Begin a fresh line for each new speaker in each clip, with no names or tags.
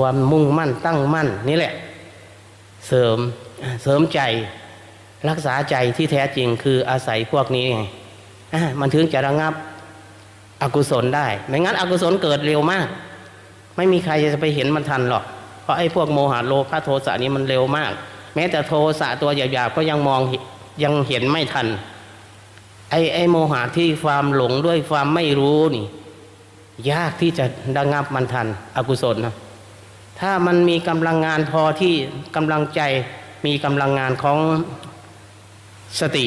ความมุ่งมั่นตั้งมั่นนี่แหละ เสริมเสริมใจรักษาใจที่แท้จริงคืออาศัยพวกนี้ไงมันถึงจะระงับอกุศลได้ ไม่งั้นอกุศลเกิดเร็วมาก ไม่มีใครจะไปเห็นมันทันหรอก เพราะไอ้พวกโมหะโลภะโทสะนี้มันเร็วมาก แม้แต่โทสะตัวหยาบๆก็ยังมองยังเห็นไม่ทัน ไอ้ไอ้โมหะที่ความหลงด้วยความไม่รู้นี่ ยากที่จะระงับมันทัน อกุศลนะ ถ้ามันมีกำลังงานพอที่กำลังใจมีกำลังงานของสติ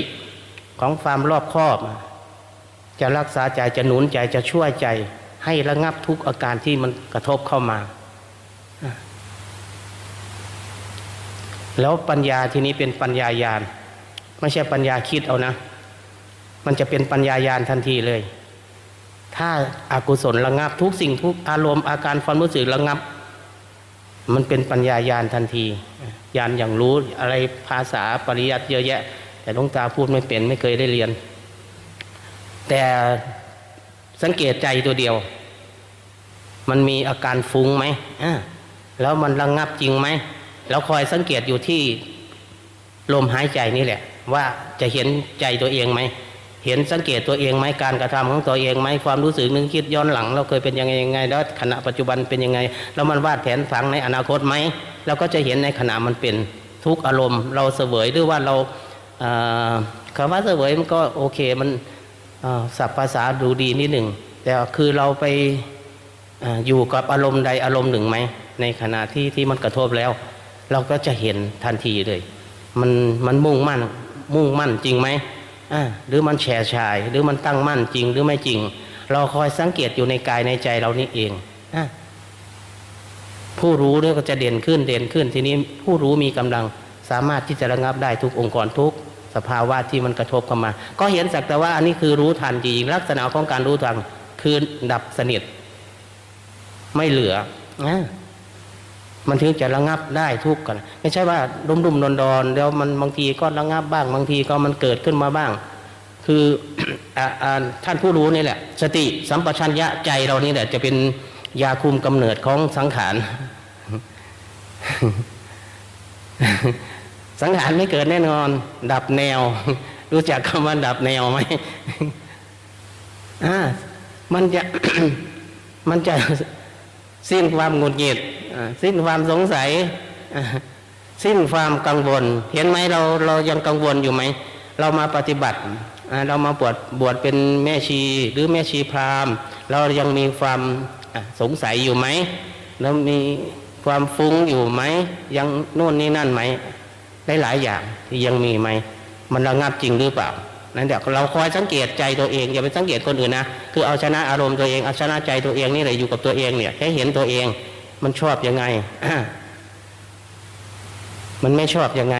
ของความรอบคอบ จะรักษาใจจะหนุนใจจะช่วยใจ ให้ระงับทุกอาการที่มันกระทบเข้ามา แล้วปัญญาทีนี้เป็นปัญญายาณไม่ใช่ปัญญาคิดเอานะ มันจะเป็นปัญญายาณทันทีเลย ถ้าอากุศลระงับทุกสิ่งทุกอารมณ์อาการความรู้สึกระงับ มันเป็นปัญญายาณทันทียานอย่างรู้อะไรภาษาปริยัติเยอะแยะ แต่หลวงตาพูดไม่เป็นไม่เคยได้เรียน แต่สังเกตใจตัวเดียว มันมีอาการฟุ้งไหมอ่าแล้วมันระงงับจริงไหมแล้วคอยสังเกตอยู่ที่ลมหายใจนี่แหละ ว่าจะเห็นใจตัวเองไหม เห็นสังเกตตัวเองไหมการกระทำของตัวเองไหมความรู้สึกนึกคิดย้อนหลัง เราเคยเป็นยังไงยังไง แล้วขณะปัจจุบันเป็นยังไง แล้วมันวาดแผนฝังในอนาคตไหมเราก็จะเห็นในขณะมันเป็นทุกอารมณ์ เราเสวยหรือว่าเราคำว่าเสวยมันก็โอเคมันเอ่อศัพท์ภาษาดูดีนิดหนึ่งแต่คือเราไปออยู่กับอารมณ์ใดอารมณ์หนึ่งไหมในขณะที่ที่มันกระทบแล้ว เราก็จะเห็นทันทีเลย มันมันมุ่งมั่นมุ่งมั่นจริงไหม หรือมันแฉชาย หรือมันตั้งมั่นจริงหรือไม่จริง เราคอยสังเกตอยู่ในกายในใจเรานี่เองอผู้รู้เนี่ยก็จะเด่นขึ้นเด่นขึ้น ทีนี้ผู้รู้มีกำลังสามารถที่จะระงับได้ทุกองค์กรทุกสภาวะที่มันกระทบเข้ามา ก็เห็นสักแต่ว่าอันนี้คือรู้ทันจริงลักษณะของการรู้ทันคือดับสนิท ไม่เหลืออะมันถึงจะระงับได้ทุกกัน ไม่ใช่ว่าดุมดุมดอนดอนๆแล้วมันบางทีก็ระงับบ้าง บางทีก็มันเกิดขึ้นมาบ้าง คืออท่านผู้รู้นี่แหละ สติสัมปชัญญะใจเรานี่แหละ จะเป็นยาคุมกำเนิดของสังขารสังขารไม่เกิดแน่นอน ดับแนว รู้จักคำว่าดับแนวไหมอ่ามันจะมันจะสิ้นความหงุดหงิดสิ้นความสงสัย สิ้นความกังวล เห็นไหมเราเรายังกังวลอยู่ไหม เรามาปฏิบัติ เรามาบวชบวชเป็นแม่ชีหรือแม่ชีพราหมณ์ เรายังมีความสงสัยอยู่ไหมแล้วมีความฟุ้งอยู่ไหม ยังโน่นนี่นั่นไหมได้หลายอย่างที่ยังมีไหม มันระงับจริงหรือเปล่านั่นเดี๋ยวเราคอยสังเกตใจตัวเองอย่าไปสังเกตคนอื่นนะคือเอาชนะอารมณ์ตัวเองเอาชนะใจตัวเองนี่แหละอยู่กับตัวเองเนี่ยให้เห็นตัวเอง มันชอบยังไงมันไม่ชอบยังไง